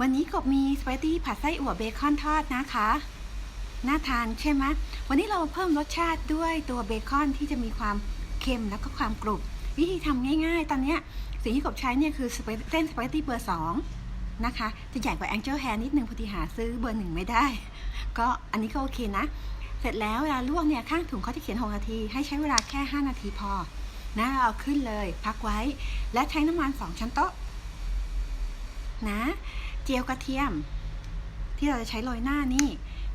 วันนี้กบมีสปาเกตตี้ผัดไส้อั่วเบคอนทอดนะคะ น่าทานใช่ไหมวันนี้เราเพิ่มรสชาติด้วยตัวเบคอนที่จะมีความเค็มแล้วก็ความกรุบ วิธีทำง่ายๆ ตอนนี้สิ่งที่กบใช้เนี่ยคือเส้นสปาเกตตี้เบอร์สองนะคะ จะใหญ่กว่าแองเจิลแฮร์นิดนึงพอดีหาซื้อเบอร์หนึ่งไม่ได้ ก็อันนี้ก็โอเคนะ เสร็จแล้วเวลาลวกเนี่ยข้างถุงเขาจะเขียน 6 นาที ให้ใช้เวลาแค่ 5 นาทีพอนะเราเอาขึ้นเลย พักไว้ และใช้น้ำมัน 2 ช้อนโต๊ะ นะ เจียวกระเทียม ที่เราจะใช้โรยหน้านี่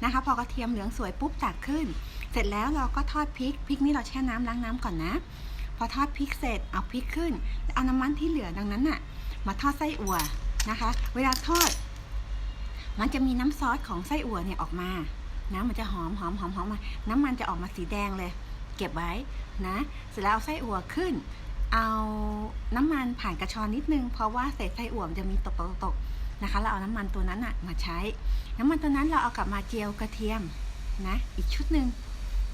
นะคะ พอกระเทียมเหลืองสวยปุ๊บตักขึ้น เสร็จแล้วเราก็ทอดพริกพริกนี่เราแช่น้ำล้างน้ำก่อนนะ พอทอดพริกเสร็จเอาพริกขึ้นเอาน้ำมันที่เหลือดังนั้นน่ะ มาทอดไส้อั่วนะคะ เวลาทอด มันจะมีน้ำซอสของไส้อั่วเนี่ยออกมานะมันจะหอมหอมหอมหอมมา น้ำมันจะออกมาสีแดงเลย เก็บไว้นะ เสร็จแล้วเอาไส้อั่วขึ้น เอาน้ำมันผ่านกระชอนนิดนึง เพราะว่าเศษไส้อั่วมันจะมีตกตกตกนะคะ เราเอาน้ำมันตัวนั้นอะมาใช้ น้ำมันตัวนั้นเราเอากลับมาเจียวกระเทียมนะอีกชุดหนึ่ง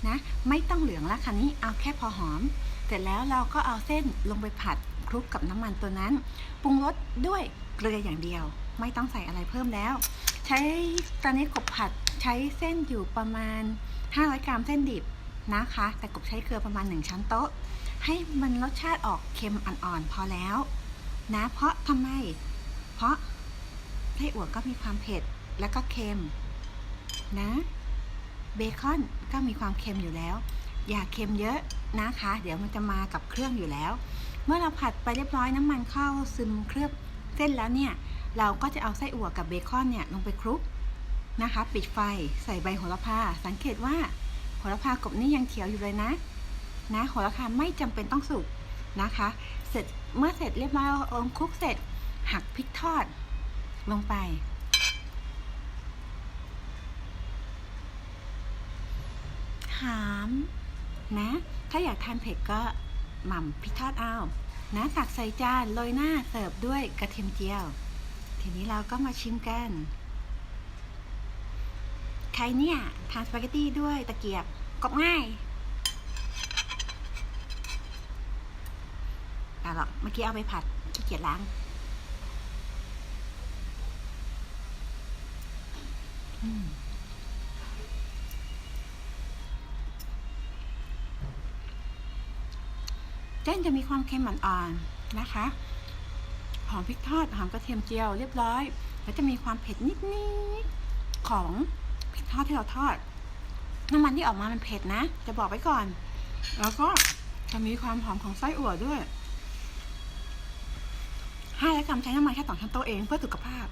นะไม่ต้องเหลืองและคันนี้เอาแค่พอหอม เสร็จแล้วเราก็เอาเส้นลงไปผัดคลุกกับน้ำมันตัวนั้น ปรุงรสด้วยเกลืออย่างเดียว ไม่ต้องใส่อะไรเพิ่มแล้ว ใช้ตอนนี้กบผัดใช้เส้นอยู่ประมาณ 500 กรัมเส้นดิบนะคะ แต่กบใช้เกลือประมาณ 1 ช้อนโต๊ะ ให้มันรสชาติออกเค็มอ่อนๆพอแล้ว นะ เพราะทำไม เพราะไส้อั่วก็มีความเผ็ดแล้วก็เค็ม นะ เบคอนก็มีความเค็มอยู่แล้ว อย่าเค็มเยอะนะคะ เดี๋ยวมันจะมากับเครื่องอยู่แล้ว เมื่อเราผัดไปเรียบร้อยน้ำมันเข้าซึมเคลือบเส้นแล้วเนี่ย เราก็จะเอาไส้อั่วกับเบคอนเนี่ยลงไปคลุกนะคะ ปิดไฟใส่ใบโหระพา สังเกตว่าโหระพากบนี่ยังเขียวอยู่เลยนะ นะโหระพาไม่จำเป็นต้องสุกนะคะ เสร็จเมื่อเสร็จเรียบร้อยเอาคลุกเสร็จ หักพริกทอดลงไป หามนะ ถ้าอยากทานเผ็ดก็หม่ำพริกทอดเอานะตักใส่จานโรยหน้าเสิร์ฟด้วยกระเทียมเจียว ทีนี้เราก็มาชิมกัน ใครเนี่ย ทานสปาเกตตี้ด้วยตะเกียบกบง่าย แต่หรอก เมื่อกี้เอาไปผัดขี้เกียจล้าง อืมเส้นจะมีความเค็มอ่อนๆนะคะ หอมพริกทอด หอมกระเทียมเจียวเรียบร้อย แล้วจะมีความเผ็ดนิดๆของพริกทอดที่เราทอด น้ำมันที่ออกมามันเผ็ดนะ จะบอกไว้ก่อน แล้วก็จะมีความหอมของไส้อั่วด้วย ห้และกรัมใช้น้ำมันแค่สองช้อนโต๊ะเองเพื่อสุขภาพ